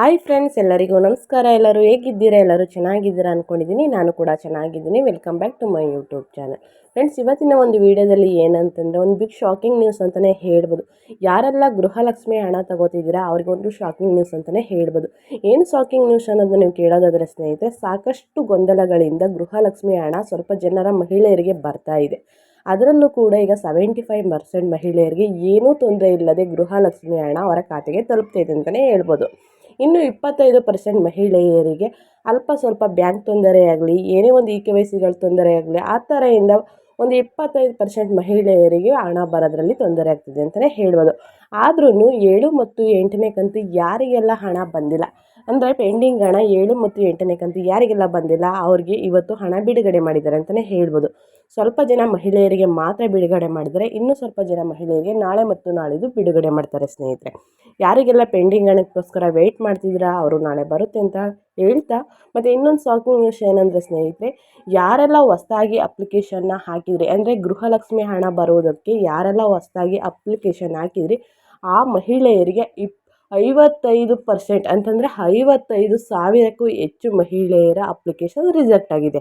Hi friends, ಎಲ್ಲರಿಗೂ ನಮಸ್ಕಾರ. ಎಲ್ಲರೂ ಹೇಗಿದ್ದೀರಾ? ಎಲ್ಲರೂ ಚೆನ್ನಾಗಿದ್ದೀರಾ ಅಂದ್ಕೊಂಡಿದ್ದೀನಿ ನಾನು ಕೂಡ ಚೆನ್ನಾಗಿದ್ದೀನಿ. Welcome back to my YouTube channel friends ಇವತ್ತಿನ ಒಂದು ವಿಡಿಯೋದಲ್ಲಿ ಏನಂತಂದರೆ ಒಂದು ಬಿಗ್ ಶಾಕಿಂಗ್ ನ್ಯೂಸ್ ಅಂತಲೇ ಹೇಳ್ಬೋದು. ಯಾರೆಲ್ಲ ಗೃಹಲಕ್ಷ್ಮಿ ಹಣ ತಗೋತಿದ್ದೀರಾ, ಅವ್ರಿಗೊಂದು ಶಾಕಿಂಗ್ ನ್ಯೂಸ್ ಅಂತಲೇ ಹೇಳ್ಬೋದು. ಏನು ಶಾಕಿಂಗ್ ನ್ಯೂಸ್ ಅನ್ನೋದು ನೀವು ಕೇಳೋದಾದರೆ ಸ್ನೇಹಿತರೆ, ಸಾಕಷ್ಟು ಗೊಂದಲಗಳಿಂದ ಗೃಹಲಕ್ಷ್ಮಿ ಹಣ ಸ್ವಲ್ಪ ಜನರ ಮಹಿಳೆಯರಿಗೆ ಬರ್ತಾ ಇದೆ. ಅದರಲ್ಲೂ ಕೂಡ ಈಗ ಸೆವೆಂಟಿ ಫೈವ್ ಪರ್ಸೆಂಟ್ ಮಹಿಳೆಯರಿಗೆ ಏನೂ ತೊಂದರೆ ಇಲ್ಲದೆ ಗೃಹಲಕ್ಷ್ಮಿ ಹಣ ಅವರ ಖಾತೆಗೆ ತಲುಪ್ತಿದೆ ಅಂತಲೇ ಹೇಳ್ಬೋದು. ಇನ್ನು ಇಪ್ಪತ್ತೈದು ಪರ್ಸೆಂಟ್ ಮಹಿಳೆಯರಿಗೆ ಅಲ್ಪ ಸ್ವಲ್ಪ ಬ್ಯಾಂಕ್ ತೊಂದರೆ ಆಗಲಿ, ಏನೇ ಒಂದು ಇ ಕೆ ವೈ ಸಿಗಳ ತೊಂದರೆ ಆಗಲಿ, ಆ ಥರದಿಂದ ಒಂದು ಇಪ್ಪತ್ತೈದು ಪರ್ಸೆಂಟ್ ಮಹಿಳೆಯರಿಗೆ ಹಣ ಬರೋದ್ರಲ್ಲಿ ತೊಂದರೆ ಆಗ್ತಿದೆ ಅಂತಲೇ ಹೇಳ್ಬೋದು. ಆದ್ರೂ ಏಳು ಮತ್ತು ಎಂಟನೇ ಕಂತು ಯಾರಿಗೆಲ್ಲ ಹಣ ಬಂದಿಲ್ಲ? ಅಂದರೆ ಪೆಂಡಿಂಗ್ ಹಣ ಏಳು ಮತ್ತು ಎಂಟನೇ ಕಂತು ಯಾರಿಗೆಲ್ಲ ಬಂದಿಲ್ಲ? ಅವ್ರಿಗೆ ಇವತ್ತು ಹಣ ಬಿಡುಗಡೆ ಮಾಡಿದ್ದಾರೆ ಅಂತಲೇ ಹೇಳ್ಬೋದು. ಸ್ವಲ್ಪ ಜನ ಮಹಿಳೆಯರಿಗೆ ಮಾತ್ರ ಬಿಡುಗಡೆ ಮಾಡಿದರೆ ಇನ್ನೂ ಸ್ವಲ್ಪ ಜನ ಮಹಿಳೆಯರಿಗೆ ನಾಳೆ ಮತ್ತು ನಾಳಿದು ಬಿಡುಗಡೆ ಮಾಡ್ತಾರೆ ಸ್ನೇಹಿತರೆ. ಯಾರಿಗೆಲ್ಲ ಪೆಂಡಿಂಗ್ ಹಣಕ್ಕೋಸ್ಕರ ವೆಯ್ಟ್ ಮಾಡ್ತಿದ್ದೀರಾ, ಅವರು ನಾಳೆ ಬರುತ್ತೆ ಅಂತ ಹೇಳ್ತಾ, ಮತ್ತು ಇನ್ನೊಂದು ಶಾಕಿಂಗ್ ನ್ಯೂಸ್ ಏನಂದರೆ ಸ್ನೇಹಿತರೆ, ಯಾರೆಲ್ಲ ಹೊಸದಾಗಿ ಅಪ್ಲಿಕೇಶನ್ನ ಹಾಕಿದ್ರಿ, ಅಂದರೆ ಗೃಹಲಕ್ಷ್ಮಿ ಹಣ ಬರೋದಕ್ಕೆ ಯಾರೆಲ್ಲ ಹೊಸ್ದಾಗಿ ಅಪ್ಲಿಕೇಶನ್ ಹಾಕಿದ್ರಿ, ಆ ಮಹಿಳೆಯರಿಗೆ ಇಪ್ ಐವತ್ತೈದು ಪರ್ಸೆಂಟ್ ಅಂತಂದರೆ ಐವತ್ತೈದು ಸಾವಿರಕ್ಕೂ ಹೆಚ್ಚು ಮಹಿಳೆಯರ ಅಪ್ಲಿಕೇಶನ್ ರಿಜೆಕ್ಟ್ ಆಗಿದೆ.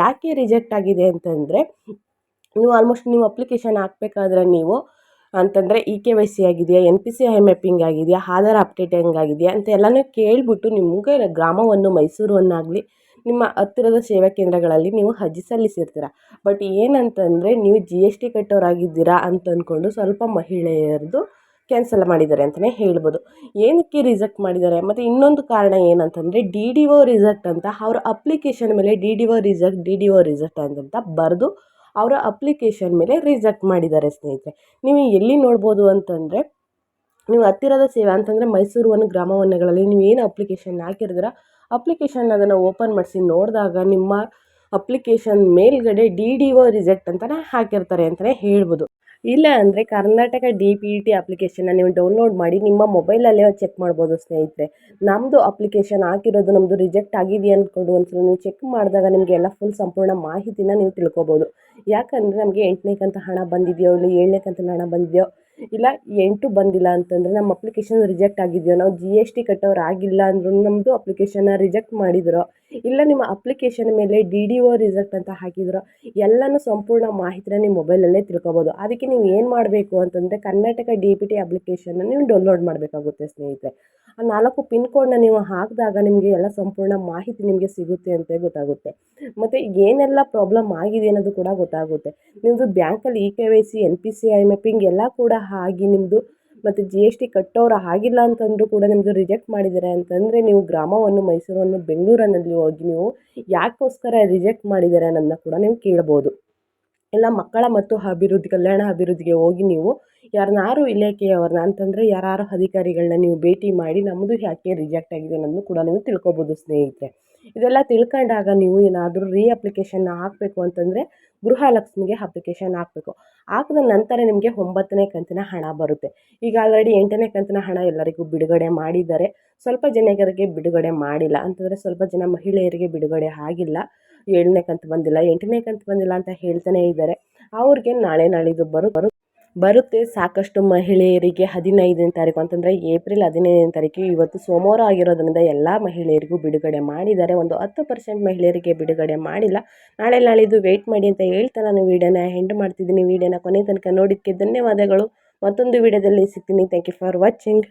ಯಾಕೆ ರಿಜೆಕ್ಟ್ ಆಗಿದೆ ಅಂತಂದರೆ, ನೀವು ಆಲ್ಮೋಸ್ಟ್ ನೀವು ಅಪ್ಲಿಕೇಶನ್ ಹಾಕಬೇಕಾದ್ರೆ ನೀವು ಅಂತಂದರೆ ಇ ಕೆ ವೈ ಸಿ ಆಗಿದೆಯಾ N P C I mapping ಆಗಿದೆಯಾ ಆಧಾರ್ ಅಪ್ಡೇಟ್ ಹೆಂಗಾಗಿದೆಯಾ ಅಂತ ಎಲ್ಲನೂ ಕೇಳಿಬಿಟ್ಟು ನಿಮಗೆ ಗ್ರಾಮವನ್ನು, ಮೈಸೂರನ್ನಾಗಲಿ, ನಿಮ್ಮ ಹತ್ತಿರದ ಸೇವಾ ಕೇಂದ್ರಗಳಲ್ಲಿ ನೀವು ಅರ್ಜಿ ಸಲ್ಲಿಸಿರ್ತೀರ. ಬಟ್ ಏನಂತಂದರೆ, ನೀವು ಜಿ ಎಸ್ ಟಿ ಕಟ್ಟೋರಾಗಿದ್ದೀರಾ ಅಂತ ಅಂದ್ಕೊಂಡು ಸ್ವಲ್ಪ ಮಹಿಳೆಯರದು ಕ್ಯಾನ್ಸಲ್ ಮಾಡಿದ್ದಾರೆ ಅಂತಲೇ ಹೇಳ್ಬೋದು. ಏನಕ್ಕೆ ರಿಜೆಕ್ಟ್ ಮಾಡಿದ್ದಾರೆ? ಮತ್ತು ಇನ್ನೊಂದು ಕಾರಣ ಏನಂತಂದರೆ ಡಿ ಡಿ ಒ ರಿಸಲ್ಟ್ ಅಂತ ಅವರ ಅಪ್ಲಿಕೇಶನ್ ಮೇಲೆ D D O result D D O result ಅಂತ ಬರೆದು ಅವರ ಅಪ್ಲಿಕೇಶನ್ ಮೇಲೆ ರಿಜೆಕ್ಟ್ ಮಾಡಿದ್ದಾರೆ ಸ್ನೇಹಿತರೆ. ನೀವು ಎಲ್ಲಿ ನೋಡ್ಬೋದು ಅಂತಂದರೆ, ನೀವು ಹತ್ತಿರದ ಸೇವೆ ಅಂತಂದರೆ ಮೈಸೂರು ಒಂದು ಗ್ರಾಮ ವನ್ಯಗಳಲ್ಲಿ ನೀವು ಏನು ಅಪ್ಲಿಕೇಶನ್ ಹಾಕಿರ್ತೀರ ಅಪ್ಲಿಕೇಶನ್ ಅದನ್ನು ಓಪನ್ ಮಾಡಿಸಿ ನೋಡಿದಾಗ ನಿಮ್ಮ ಅಪ್ಲಿಕೇಶನ್ ಮೇಲ್ಗಡೆ ಡಿ ಡಿ ಒ ರಿಜೆಕ್ಟ್ ಅಂತಲೇ ಹಾಕಿರ್ತಾರೆ ಅಂತಲೇ ಹೇಳ್ಬೋದು. ಇಲ್ಲ ಅಂದರೆ Karnataka D P E T ಅಪ್ಲಿಕೇಶನ್ನ ನೀವು ಡೌನ್ಲೋಡ್ ಮಾಡಿ ನಿಮ್ಮ ಮೊಬೈಲಲ್ಲೇ ಚೆಕ್ ಮಾಡ್ಬೋದು ಸ್ನೇಹಿತರೆ. ನಮ್ಮದು ಅಪ್ಲಿಕೇಶನ್ ಹಾಕಿರೋದು ನಮ್ಮದು ರಿಜೆಕ್ಟ್ ಆಗಿದೆಯಾ ಅಂದ್ಕೊಂಡು ಒಂದ್ಸಲ ನೀವು ಚೆಕ್ ಮಾಡಿದಾಗ ನಿಮಗೆ ಎಲ್ಲ ಫುಲ್ ಸಂಪೂರ್ಣ ಮಾಹಿತಿನ ನೀವು ತಿಳ್ಕೊಬೋದು. ಯಾಕಂದರೆ ನಮಗೆ ಎಂಟನೇ ಕಂತು ಹಣ ಬಂದಿದೆಯೋ ಇಲ್ಲ ಏಳನೇ ಕಂತಿನ ಹಣ ಬಂದಿದೆಯೋ ಇಲ್ಲ ಎಂಟು ಬಂದಿಲ್ಲ ಅಂತಂದರೆ ನಮ್ಮ ಅಪ್ಲಿಕೇಶನ್ ರಿಜೆಕ್ಟ್ ಆಗಿದೆಯೋ, ನಾವು ಜಿ ಎಸ್ ಟಿ ಕಟ್ಟೋರು ಆಗಿಲ್ಲ ಅಂದ್ರೂ ನಮ್ಮದು ಅಪ್ಲಿಕೇಶನ್ನ ರಿಜೆಕ್ಟ್ ಮಾಡಿದ್ರು, ಇಲ್ಲ ನಿಮ್ಮ ಅಪ್ಲಿಕೇಶನ್ ಮೇಲೆ ಡಿ ಡಿ ಒ ರಿಸಲ್ಟ್ ಅಂತ ಹಾಕಿದ್ರು, ಎಲ್ಲನೂ ಸಂಪೂರ್ಣ ಮಾಹಿತಿನ ನಿಮ್ಮ ಮೊಬೈಲಲ್ಲೇ ತಿಳ್ಕೊಬೋದು. ಅದಕ್ಕೆ ನೀವು ಏನು ಮಾಡಬೇಕು ಅಂತಂದರೆ ಕರ್ನಾಟಕ ಡಿ ಬಿ ಟಿ ಅಪ್ಲಿಕೇಶನ್ನ ನೀವು ಡೌನ್ಲೋಡ್ ಮಾಡಬೇಕಾಗುತ್ತೆ ಸ್ನೇಹಿತರೆ. ಆ ನಾಲ್ಕು ಪಿನ್ ಕೋಡ್ನ ನೀವು ಹಾಕಿದಾಗ ನಿಮಗೆ ಎಲ್ಲ ಸಂಪೂರ್ಣ ಮಾಹಿತಿ ನಿಮಗೆ ಸಿಗುತ್ತೆ ಅಂತ ಗೊತ್ತಾಗುತ್ತೆ. ಮತ್ತು ಏನೆಲ್ಲ ಪ್ರಾಬ್ಲಮ್ ಆಗಿದೆ ಅನ್ನೋದು ಕೂಡ ಗೊತ್ತಾಗುತ್ತೆ. ನಿಮ್ಮದು ಬ್ಯಾಂಕಲ್ಲಿ E K Y C N P C I mapping ಎಲ್ಲ ಕೂಡ ಆಗಿ ನಿಮ್ಮದು ಮತ್ತು ಜಿ ಎಸ್ ಟಿ ಕಟ್ಟೋರು ಆಗಿಲ್ಲ ಅಂತಂದರೂ ಕೂಡ ನಿಮ್ಮದು ರಿಜೆಕ್ಟ್ ಮಾಡಿದ್ದಾರೆ ಅಂತಂದರೆ ನೀವು ಗ್ರಾಮವನ್ನು, ಮೈಸೂರನ್ನು, ಬೆಂಗಳೂರಿನಲ್ಲಿ ಹೋಗಿ ನೀವು ಯಾಕೋಸ್ಕರ ರಿಜೆಕ್ಟ್ ಮಾಡಿದ್ದಾರೆ ಅನ್ನೋದನ್ನ ಕೂಡ ನೀವು ಕೇಳ್ಬೋದು. ಇಲ್ಲ ಮಕ್ಕಳ ಮತ್ತು ಅಭಿವೃದ್ಧಿ, ಕಲ್ಯಾಣ ಅಭಿವೃದ್ಧಿಗೆ ಹೋಗಿ ನೀವು ಯಾರನ್ನಾರು ಇಲಾಖೆಯವ್ರನ್ನ ಅಂತಂದರೆ ಯಾರು ಅಧಿಕಾರಿಗಳನ್ನ ನೀವು ಭೇಟಿ ಮಾಡಿ ನಮ್ಮದು ಯಾಕೆ ರಿಜೆಕ್ಟ್ ಆಗಿದೆ ಅನ್ನೋದನ್ನು ಕೂಡ ನೀವು ತಿಳ್ಕೊಬೋದು ಸ್ನೇಹಿತರೆ. ಇದೆಲ್ಲ ತಿಳ್ಕೊಂಡಾಗ ನೀವು ಏನಾದರೂ ರೀ ಅಪ್ಲಿಕೇಶನ್ನ ಹಾಕಬೇಕು ಅಂತಂದರೆ ಗೃಹಲಕ್ಷ್ಮಿಗೆ ಅಪ್ಲಿಕೇಶನ್ ಹಾಕಬೇಕು. ಹಾಕಿದ ನಂತರ ನಿಮಗೆ ಒಂಬತ್ತನೇ ಕಂತಿನ ಹಣ ಬರುತ್ತೆ. ಈಗ ಆಲ್ರೆಡಿ ಎಂಟನೇ ಕಂತಿನ ಹಣ ಎಲ್ಲರಿಗೂ ಬಿಡುಗಡೆ ಮಾಡಿದ್ದಾರೆ. ಸ್ವಲ್ಪ ಜನರಿಗೆ ಬಿಡುಗಡೆ ಮಾಡಿಲ್ಲ. ಅಂತಂದರೆ ಸ್ವಲ್ಪ ಜನ ಮಹಿಳೆಯರಿಗೆ ಬಿಡುಗಡೆ ಆಗಿಲ್ಲ. ಏಳನೇ ಕಂತು ಬಂದಿಲ್ಲ, ಎಂಟನೇ ಕಂತು ಬಂದಿಲ್ಲ ಅಂತ ಹೇಳ್ತಾನೆ ಇದ್ದಾರೆ. ಅವ್ರಿಗೆ ನಾಳೆ ನಾಳಿದ್ದು ಬರು ಬರು ಬರುತ್ತೆ ಸಾಕಷ್ಟು ಮಹಿಳೆಯರಿಗೆ ಹದಿನೈದನೇ ತಾರೀಕು ಅಂತಂದರೆ ಏಪ್ರಿಲ್ ಹದಿನೈದನೇ ತಾರೀಕು. ಇವತ್ತು ಸೋಮವಾರ ಆಗಿರೋದ್ರಿಂದ ಎಲ್ಲ ಮಹಿಳೆಯರಿಗೂ ಬಿಡುಗಡೆ ಮಾಡಿದ್ದಾರೆ. ಒಂದು ಹತ್ತು ಪರ್ಸೆಂಟ್ ಮಹಿಳೆಯರಿಗೆ ಬಿಡುಗಡೆ ಮಾಡಿಲ್ಲ. ನಾಳೆ ನಾಳಿದ್ದು ವೆಯ್ಟ್ ಮಾಡಿ ಅಂತ ಹೇಳ್ತಾ ನಾನು ವೀಡಿಯೋನ ಹೆಂಡ್ ಮಾಡ್ತಿದ್ದೀನಿ. ವೀಡಿಯೋನ ಕೊನೆ ತನಕ ನೋಡಿದ್ದಕ್ಕೆ ಧನ್ಯವಾದಗಳು. ಮತ್ತೊಂದು ವೀಡಿಯೋದಲ್ಲಿ ಸಿಗ್ತೀನಿ. Thank you for watching